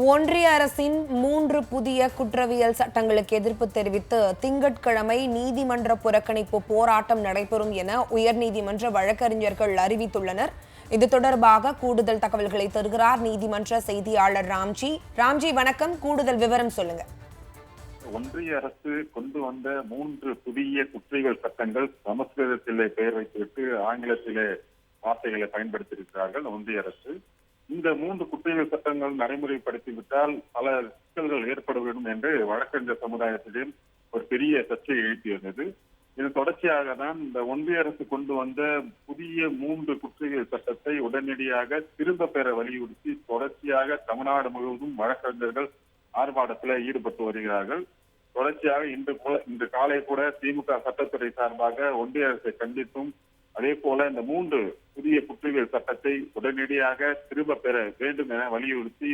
ஒன்றிய அரசின் மூன்று புதிய குற்றவியல் சட்டங்களுக்கு எதிர்ப்பு தெரிவித்து திங்கட்கிழமை நீதிமன்ற புறக்கணிப்பு போராட்டம் நடைபெறும் என உயர்நீதிமன்ற வழக்கறிஞர்கள் அறிவித்துள்ளனர். இது தொடர்பாக கூடுதல் தகவல்களை தருகிறார் நீதிமன்ற செய்தியாளர் ராம்ஜி. ராம்ஜி வணக்கம். கூடுதல் விவரம் சொல்லுங்க. ஒன்றிய அரசு கொண்டு வந்த மூன்று புதிய குற்றவியல் சட்டங்கள் சமஸ்கிருதத்திலே பெயர் வைத்துவிட்டு ஆங்கிலத்திலே வார்த்தைகளை பயன்படுத்தியிருக்கிறார்கள். ஒன்றிய அரசு இந்த மூன்று குற்றவியல் சட்டங்கள் நடைமுறைப்படுத்திவிட்டால் பல சிக்கல்கள் ஏற்பட வேண்டும் என்று வழக்கறிஞர் சமுதாயத்திலே ஒரு பெரிய சர்ச்சை எழுப்பியிருந்தது இது தொடர்ச்சியாக தான் இந்த ஒன்றிய அரசு கொண்டு வந்த புதிய மூன்று குற்றவியல் சட்டத்தை உடனடியாக திரும்ப பெற வலியுறுத்தி தொடர்ச்சியாக தமிழ்நாடு முழுவதும் வழக்கறிஞர்கள் ஆர்ப்பாட்டத்தில் ஈடுபட்டு வருகிறார்கள். தொடர்ச்சியாக இன்று இன்று காலை கூட திமுக சட்டத்துறை சார்பாக ஒன்றிய அரசை கண்டித்தும் அதே போல இந்த மூன்று புதிய குற்றவியல் சட்டத்தை உடனடியாக திரும்ப பெற வேண்டும் என வலியுறுத்தி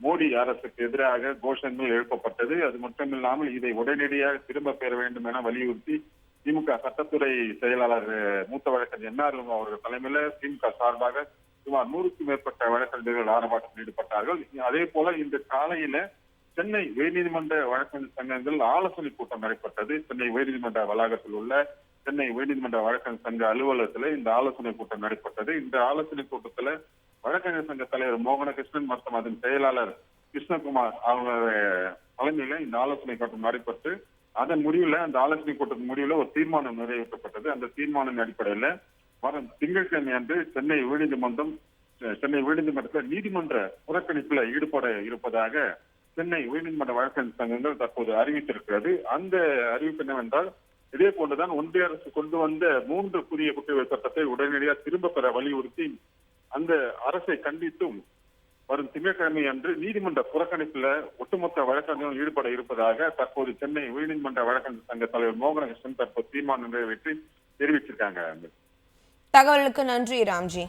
மோடி அரசுக்கு எதிராக கோஷங்கள் எழுப்பப்பட்டது. அது மட்டுமில்லாமல் இதை உடனடியாக திரும்ப பெற வேண்டும் என வலியுறுத்தி திமுக சட்டத்துறை செயலாளர் மூத்த வழக்கறிஞர் என்ஆர் அவர்கள் தலைமையில திமுக சார்பாக சுமார் நூறுக்கும் மேற்பட்ட வழக்கறிஞர்கள் ஆர்ப்பாட்டத்தில் ஈடுபட்டார்கள். அதே போல இன்று காலையில சென்னை உயர்நீதிமன்ற வழக்கறிஞர் சங்கங்கள் ஆலோசனை கூட்டம் நடைபெற்றது. சென்னை உயர்நீதிமன்ற வளாகத்தில் உள்ள சென்னை உயர்நீதிமன்ற வழக்கறிஞர் சங்க அலுவலகத்துல இந்த ஆலோசனை கூட்டம் நடைபெற்றது. இந்த ஆலோசனை கூட்டத்துல வழக்கறிஞர் சங்க தலைவர் மோகனகிருஷ்ணன் மற்றும் அதன் செயலாளர் கிருஷ்ணகுமார் அவங்க தலைமையில இந்த ஆலோசனை கூட்டம் நடைபெற்று அதன் முடிவுல அந்த ஆலோசனை கூட்டத்தின் முடிவுல ஒரு தீர்மானம் நிறைவேற்றப்பட்டது. அந்த தீர்மானம் அடிப்படையில வரும் திங்கட்கிழமை அன்று சென்னை உயர்நீதிமன்றம் சென்னை உயர்நீதிமன்றத்தில் நீதிமன்ற புறக்கணிப்புல ஈடுபட இருப்பதாக சென்னை உயர்நீதிமன்ற வழக்கறிஞர் சங்கங்கள் தற்போது அறிவித்திருக்கிறது. அந்த அறிவிப்பு என்னவென்றால் இதே போன்றுதான் ஒன்றிய அரசு கொண்டு வந்த மூன்று புதிய குற்றவியல் சட்டத்தை உடனடியாக திரும்ப பெற வலியுறுத்தி அந்த அரசை கண்டித்தும் வரும் திங்கட்கிழமை அன்று நீதிமன்ற புறக்கணிப்புல ஒட்டுமொத்த வழக்கறிஞர்கள் ஈடுபட இருப்பதாக தற்போது சென்னை உயர்நீதிமன்ற வழக்கறிஞர் சங்க தலைவர் மோகனகிருஷ்ணன் தற்போது தீர்மானம் நிறைவேற்றி தெரிவிச்சிருக்காங்க. தகவலுக்கு நன்றி ராம்ஜி.